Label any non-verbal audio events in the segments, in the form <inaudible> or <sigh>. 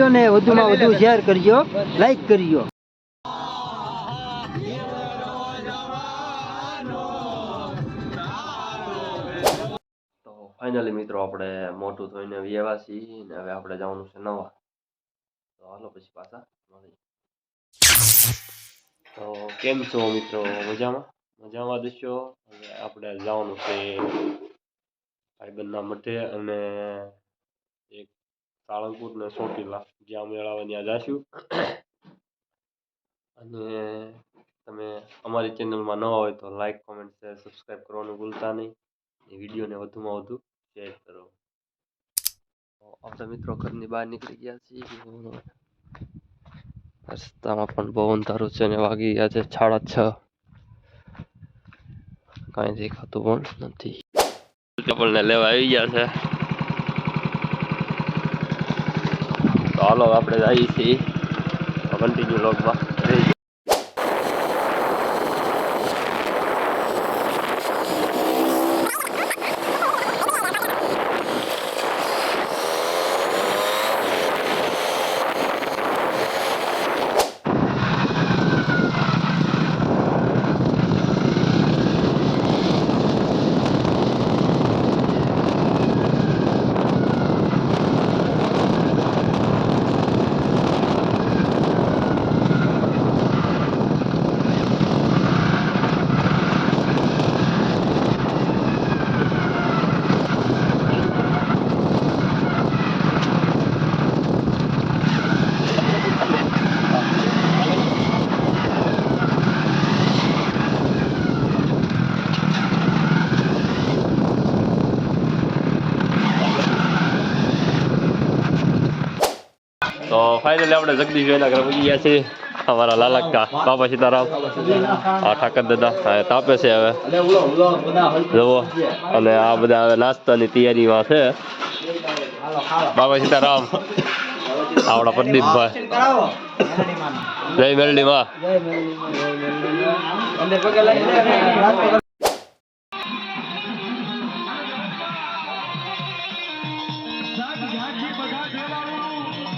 વિડીયોને વધુમાં વધુ શેર કરજો લાઈક કરજો. તો ફાઇનલી મિત્રો આપણે મોટું થઈને વ્યવાસી ને હવે આપણે જવાનું છે નવા. તો હાલો પછી પાછા મળી તો કેમ છો મિત્રો? મજામાં? મજામાં દશો હવે આપણે જવાનું છે ભાઈબંધના મઠે અને એક સાળંગપુર ને ચોટીલા જ્યાં મેળાવે ત્યાં જાશું. અને તમે અમારી ચેનલમાં નવા હોય તો લાઈક કોમેન્ટ શેર સબસ્ક્રાઈબ કરવાનું ભૂલતા નહીં. એ વિડીયોને વધુમાં વધુ શેર કરો. આપણે મિત્રો ઘરની બહાર નીકળી ગયા છીએ. રસ્તામાં પણ બહુ અંધારું છે ને વાગી ગયા છે સાડા છ. કાંઈ દેખાતું પણ નથી. ચપ્પલને લેવા આવી ગયા છે. હાલો આપણે જઈએ છીએ. કન્ટિન્યુ લોગમાં રહી તો ફાઇનલી આપણે જગદીશભાઈના ઘરે પહોંચી ગયા છીએ. અમારા લાલક્કા, બાપા સીતારામ, આ ઠાકર દાદા તાપે છે હવે. જુઓ, અને આ બધા હવે નાસ્તાની તૈયારીમાં છે. બાપા સીતારામ આપણા પ્રદીપભાઈ. જય મેરડી માં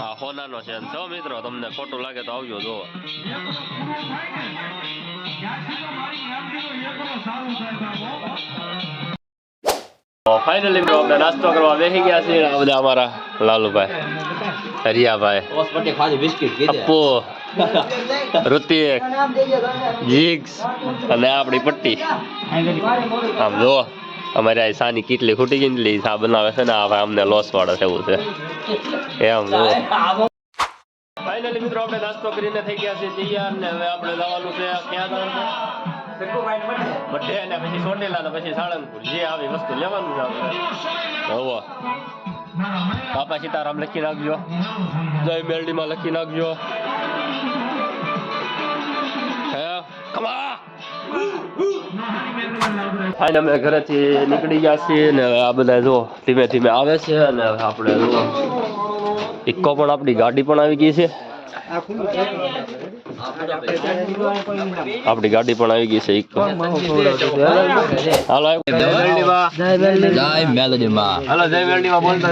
હા, હોનાનો છે જો મિત્રો, તમને ખોટું લાગે તો આવજો જોવો ફાઇનલી મિત્રો, આપણે નાસ્તો કરવા બેસી ગયા છીએ આ બધા અમારા લાલુભાઈ, હરિયાભાઈ. અપ્પુ, ઋતિક, જીગ્સ અને આપણી પટ્ટી. આમ જો અમારે આ સાની કેટલી ખૂટી ગઈ એટલે સા બનાવે છે ને આ ભાઈ અમને લોસ વાળો છે છે. એમ જો. ફાઇનલી મિત્રો આપણે નાસ્તો કરીને થઈ ગયા છે તૈયાર ને હવે આપણે જવાનું છે ક્યાં જવાનું છે ને પછી સોટેલા ને પછી સાળંગપુર. જે આવી વસ્તુ લેવાનું છે આપણે. હોવો. બાપા સીતારામ લખી નાખજો. જય મેરડીમાં લખી નાખજો. ફાઇન અમે ઘરેથી નીકળી ગયા છીએ ને આ બધા જો ધીમે ધીમે આવે છે અને આપણે જો ઇક્કો પણ આપણી ગાડી પણ આવી ગઈ છે. આપણી ગાડી પણ આવી ગઈ છે ઇક્કો હાલો જય મેરડીમાં હાલો જય મેરડીમાં બોલતા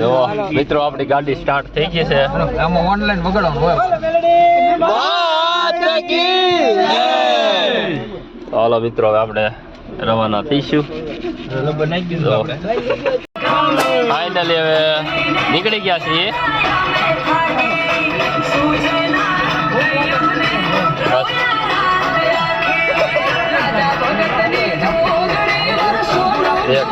જો મિત્રો આપણી ગાડી સ્ટાર્ટ થઈ ગઈ છે. આમાં ઓનલાઈન વગાડવાનું હોય. હાલો મિત્રો હવે આપણે રવાના થઈશું ફાઇનલી હવે નીકળી ગયા છીએ. એક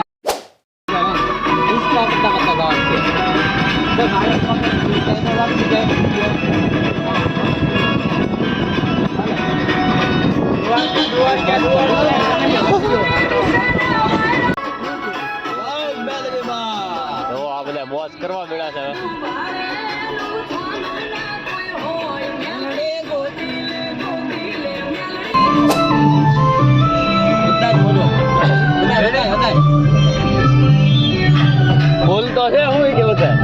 તો કરવા મળ્યા છે હવે તો છે હું કે બધા.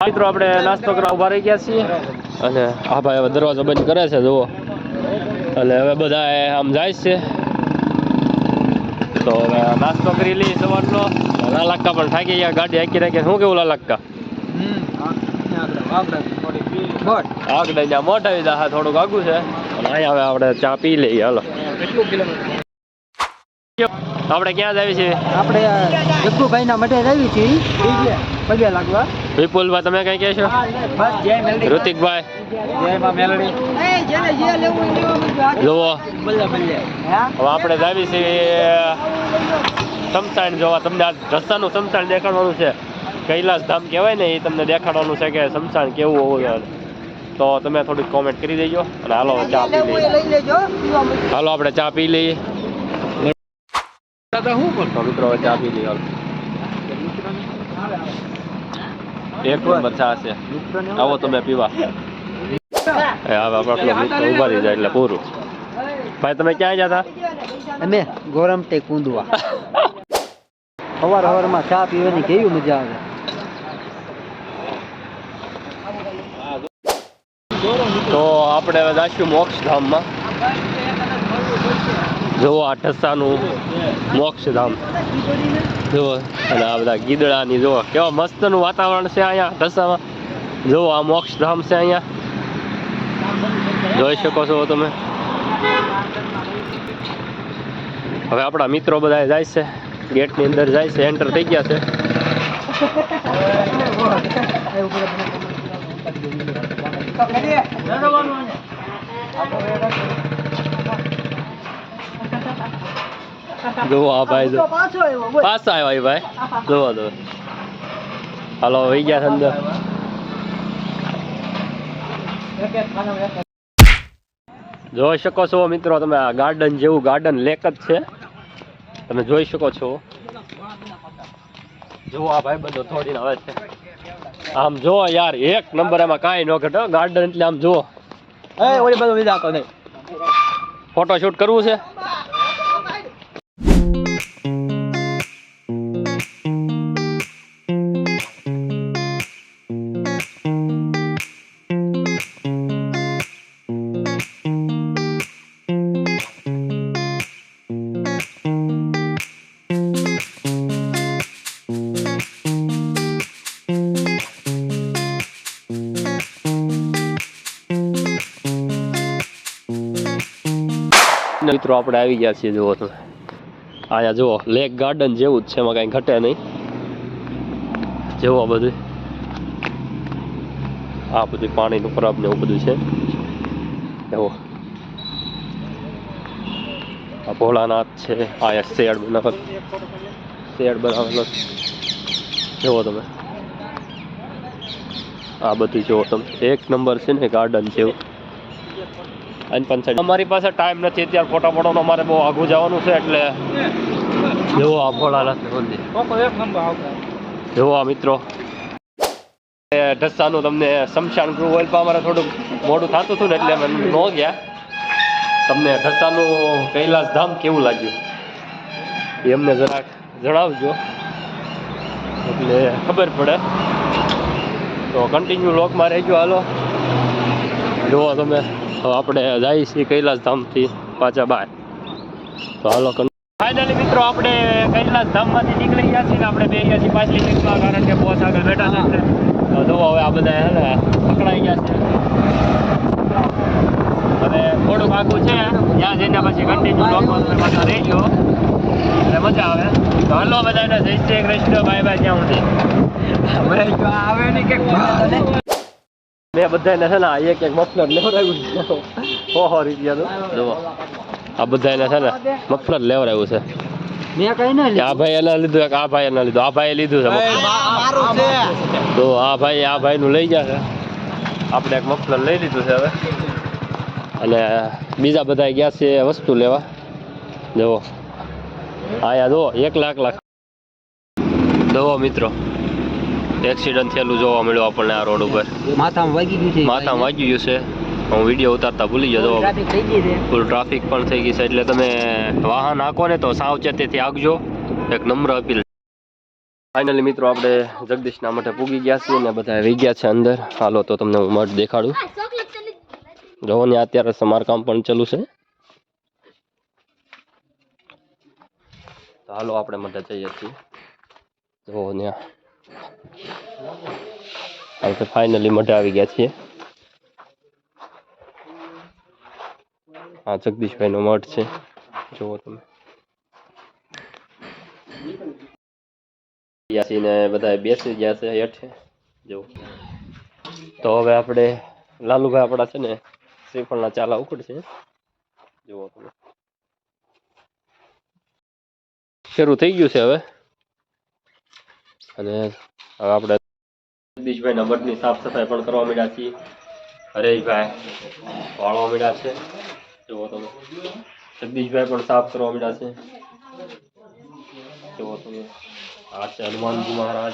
મિત્રો આપણે નાસ્તો કરવા ઊભા રહી ગયા છીએ. અને આ ભાઈ હવે દરવાજો બંધ કરે છે જુઓ. અને હવે બધા આમ જાય છે. તો હવે નાસ્તો કરી લઈ સવારનો. લાલક્કા પણ થાકી ગયા ગાડી હાકી રાખી શું કેવું આગળ ત્યાં મોટા વિધા હા થોડુંક આગું છે. અહીંયા હવે આપણે ચા પી લઈએ હાલો. આપણે ક્યાં જાવી છે આપણે જગ્ગુભાઈ ના મઢે આવી છીએ. પગે લાગવા. વિપુલભાઈ તમે કઈ કહેશો? ઋતિકભાઈ. જય માં મેલડી. એ જેને જે લેવું એ લેવા જુઓ. બલ્લે બલ્લે હા? હવે આપણે જાવી છીએ સમસાણ જોવા. તમને આ રસ્તાનું સમસાણ દેખાડવાનું છે. કૈલાસ ધામ કહેવાય ને એ તમને દેખાડવાનું છે કે સમસાણ કેવું હોવું જોઈએ તો તમે થોડીક કોમેન્ટ કરી દેજો અને હાલો ચા પી લઈએ. લઈ લેજો હાલો આપણે ચા પી લઈએ. તો મિત્રો ચા પી લઈએ હાલો. એક નંબર ચા છે. આવો તમે પીવા. એ હવે આપણે મિત્રો ઊભા રહી જાય એટલે પૂરું. ભાઈ તમે ક્યાં જતા અમે ગોરમટે કુંદવા સવાર <laughs> સવારમાં ચા પીવાની કેવી મજા આવે? તો આપણે હવે જઈશું મોક્ષધામમાં. જુઓ આ ઠસ્સાનું મોક્ષધામ. જુઓ, અને આ બધા ગીદડાની જુઓ, કેવા મસ્તનું વાતાવરણ છે અહીંયા ઠસ્સામાં જુઓ, આ મોક્ષધામ છે અહીંયા. જોઈ શકો છો તમે. હવે આપણા મિત્રો બધા જાય છે. ગેટની અંદર જાય છે. એન્ટર થઈ ગયા છે. જુઓ આ ભાઈ પાછો આવ્યો બોલ. પાછા આવ્યા એ ભાઈ. જોવો તો હાલો વહી ગયા અંદર જોઈ શકો છો મિત્રો તમે આ ગાર્ડન જેવું ગાર્ડન લેક જ છે. તમે જોઈ શકો છો. જુઓ આ ભાઈ બધો થોડીને આવે છે. આમ જો યાર એક નંબર એમાં કાંઈ ન ઘટો ગાર્ડન એટલે આમ જો એ ઓલી બધું આપો નહીં ફોટો શૂટ કરવું છે? મિત્રો, આપણે આવી ગયા છીએ, જુઓ તમે. અહીંયા જુઓ લેક ગાર્ડન જેવું જ છે, એમાં કાંઈ ઘટે નહીં. જેવો બધું. આ બધું પાણીનું પરબ ને એવું બધું છે. એવો આ ભોળાનાથ છે અહીંયા શેડ બનાવેલ શેડ બનાવેલો. જુઓ તમે. આ બધું જુઓ તમે. એક નંબર છે ને ગાર્ડન જેવું. અને પંચાયત અમારી પાસે ટાઈમ નથી અત્યારે ફોટા ફોટોનો અમારે બહુ આગું જવાનું છે એટલે જેવો આ ભોળાનાથ મંદિર. જુઓ આ મિત્રો. ઢસ્સાનું તમને શમશાન ગૃહ હોય, પણ અમારે થોડુંક મોડું થતું હતું ને એટલે અમે ન ગયા. તમને ઢસાનું કૈલાસ ધામ કેવું લાગ્યું? એ અમને જરાક જણાવજો. એટલે ખબર પડે. તો કન્ટિન્યુ લોકમાં રહેજો, હાલો. જુઓ તમે. તો આપણે જઈએ છીએ કૈલાસધામથી પાછા બહાર. તો હાલો ફાઇનલી મિત્રો આપણે કૈલાસ ધામમાંથી નીકળી ગયા છીએ ને આપણે બે ગયા છીએ પાછલી સીટમાં કારણ કે બોસ આગળ બેઠા છે એટલે તો હવે આ બધા હે ને પકડાઈ ગયા છે. હવે થોડુંક આગું છે ત્યાં જઈને પછી કન્ટિન્યુ પાછા રહેજો. એટલે મજા આવે. તો હાલો બધાને જય શ્રી કૃષ્ણ બાય બાય ત્યાં સુધી. આવે ને કે મેં બધાને છે ને આ એક એક મફલર લેવડાવ્યું છે. ઓહો રૂપિયાનું જુઓ. આ બધાને છે ને મફલર લેવડાવ્યું છે. મેં કઈ ના આ ભાઈ એના લીધું એક આ ભાઈ એના લીધું. આ ભાઈએ લીધું છે મફલર. મારું છે. તો આ ભાઈ આ ભાઈનું લઈ ગયા છે. આપણે એક મફલર લઈ લીધું છે હવે. અને બીજા બધા ગયા છે વસ્તુ લેવા. જુઓ. આયા જુઓ એક લાખ લાખ. જુઓ મિત્રો. એક્સિડન્ટ થયેલું જોવા મળ્યું આપણને આ રોડ ઉપર. માથામાં વાગી ગયું છે? માથામાં વાગી ગયું છે. હું વીડિયો ઉતારતા ભૂલી ગયો ટ્રાફિક થઈ ગઈ છે. ફૂલ ટ્રાફિક પણ થઈ ગઈ છે. એટલે તમે વાહન હાંકો ને તો સાવચેતીથી આગજો એક નમ્ર અપીલ. ફાઇનલી મિત્રો આપણે જગદીશના માટે પૂગી ગયા છીએ ને બધા રહી ગયા છે અંદર. હાલો તો તમને હું મઠ દેખાડું. જોવો ને અત્યારે સમારકામ પણ ચાલુ છે. તો હાલો આપણે માટે જઈએ છીએ. જોવો ને આપણે ફાઇનલી મઢે આવી ગયા છીએ. હા, જગદીશભાઈનો મઠ છે. જુઓ તમે. યાસીને બધા બેસી ગયા છે હેઠે. જો તો હવે આપણે લાલુભાઈ આપણા છે ને શ્રીફળના ચાલા ઉકળશે જુઓ તમે. શરૂ થઈ ગયું છે હવે. અને હવે આપણે જગદીશભાઈના નંબરની સાફ સફાઈ પણ કરવા માંડ્યા છીએ. હરેશભાઈ વાળવા માંડ્યા છે. જુઓ તમે. જગદીશભાઈ પણ સાફ કરવા માંડ્યા છે. જુઓ તમે. આ છે હનુમાનજી મહારાજ.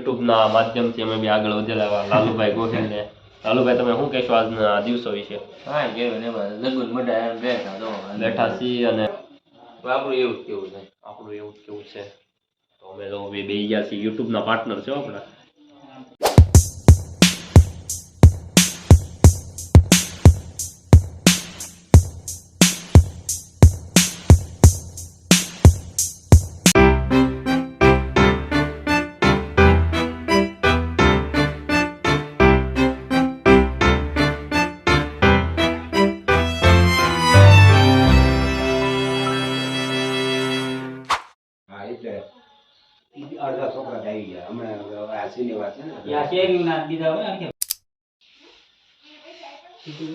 યુટ્યુબના માધ્યમથી અમે બી આગળ વધેલા લાલુભાઈ ગોહિલને લાલુભાઈ તમે શું કહેશો આજના દિવસો વિશે? હા કેવું એમાં લગ્ન એમ બેઠા તો બેઠા છીએ અને આપણું એવું જ કેવું છે. આપણું એવું જ કેવું છે. તો અમે લોકો બે ગયા છીએ. યુટ્યુબના પાર્ટનર છે આપણા? सूझे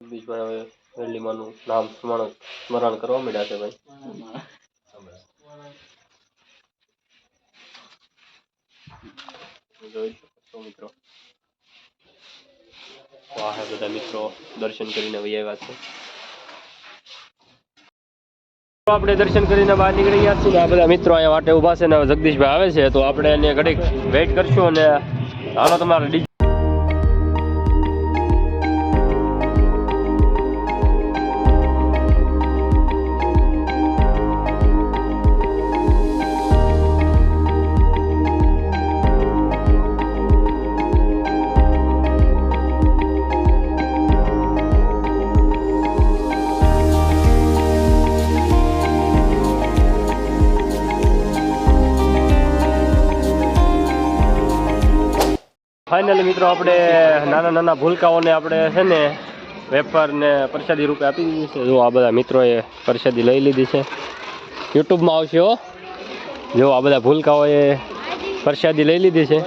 બીજમાં હવે વેલીમાનું નામ સ્મરણ સ્મરણ કરવા મળ્યા છે ભાઈ. દર્શન કરીને વહી આપણે દર્શન કરીને બહાર નીકળી ગયા છીએ. આ બધા મિત્રો અહીંયા માટે ઊભા છે ને જગદીશભાઈ આવે છે. તો આપણે એને ઘડીક વેઇટ કરશું અને હાલો તમારે મિત્રો, આપણે નાના નાના ભૂલકાઓને આપણે છે ને વેપારને પ્રસાદી રૂપે આપી દીધી છે. જો આ બધા મિત્રોએ પ્રસાદી લઈ લીધી છે. યુટ્યુબમાં આવશે જો આ બધા ભૂલકાઓએ પ્રસાદી લઈ લીધી છે.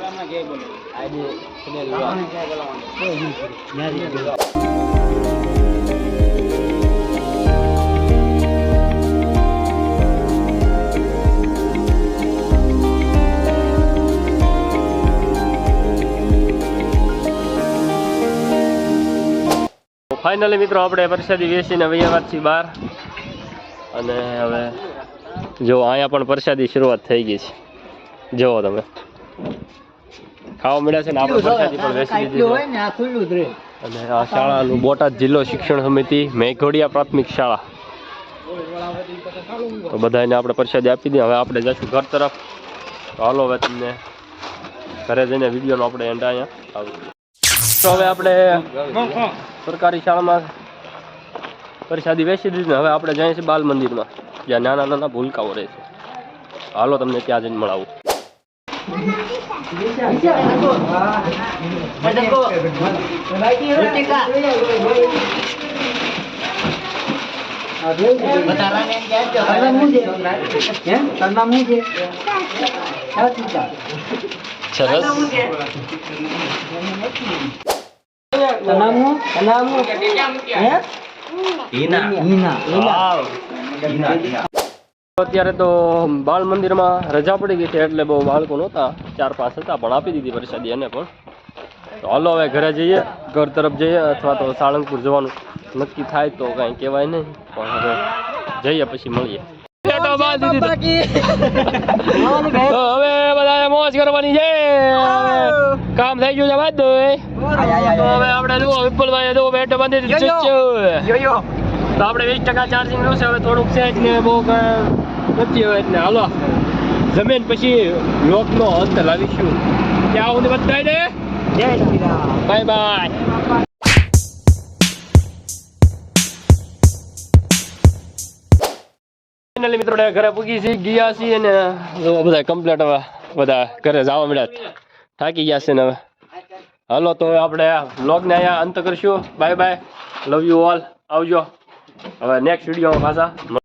ફાઇનલી મિત્રો આપણે પ્રસાદી વેચીને વૈયાવાદ છીએ બહાર. અને હવે જો અહીંયા પણ પ્રસાદી શરૂઆત થઈ ગઈ છે. જુઓ તમે. ખાવા મળ્યા છે ને આપણે પ્રસાદી પણ વેચી દીધી અને આ શાળાનું બોટાદ જિલ્લો શિક્ષણ સમિતિ મેઘોડિયા પ્રાથમિક શાળા. તો બધાને આપણે પ્રસાદી આપી દઈએ. હવે આપણે જઈશું ઘર તરફ. તો હાલો હવે તમને ઘરે જઈને વિડીયોનો આપણે એન્ડ અહીંયા. આવું તો હવે આપણે સરકારી શાળામાં પરસાદી વેચી દીધી હવે આપણે જઈએ છીએ બાલ મંદિરમાં, જ્યાં નાના નાના ભૂલકાઓ રહે છે. હાલો તમને ત્યાં જઈને મળાવું. સરસ. અત્યારે તો બાળ મંદિરમાં રજા પડી ગઈ છે એટલે બહુ બાળકો નહોતા. ચાર પાંચ હતા પણ આપી દીધી પ્રસાદી એને પણ. તો હાલો હવે ઘરે જઈએ ઘર તરફ જઈએ અથવા તો સાળંગપુર જવાનું. નક્કી થાય તો કાંઈ કહેવાય નહીં પણ હવે જઈએ પછી મળીએ. તો હવે બધાએ મોજ કરવાની છે. હવે કામ થઈ ગયું છે બધું તો હવે આપણે જુઓ વિપુલભાઈ જુઓ બેટ બાંધી દીધું છે. તો આપણે વીસ ટકા ચાર્જિંગ રહ્યું છે હવે થોડુંક છે એટલે બહુ નથી હવે એટલે. હાલો. જમીન પછી લોકનો અંત લાવીશું. ત્યાં બધાય દે બાય બાય. ફાઇનલી મિત્રો ઘરે પૂગી છીએ ગયા છીએ ને બધા કમ્પ્લીટ હવે બધા ઘરે જવા મળ્યા થાકી ગયા છે ને હવે. હાલો, તો આપણે વ્લોગને અહીંયા અંત કરશું. Bye bye love you all આવજો. હવે નેક્સ્ટ વિડીયોમાં પાછા.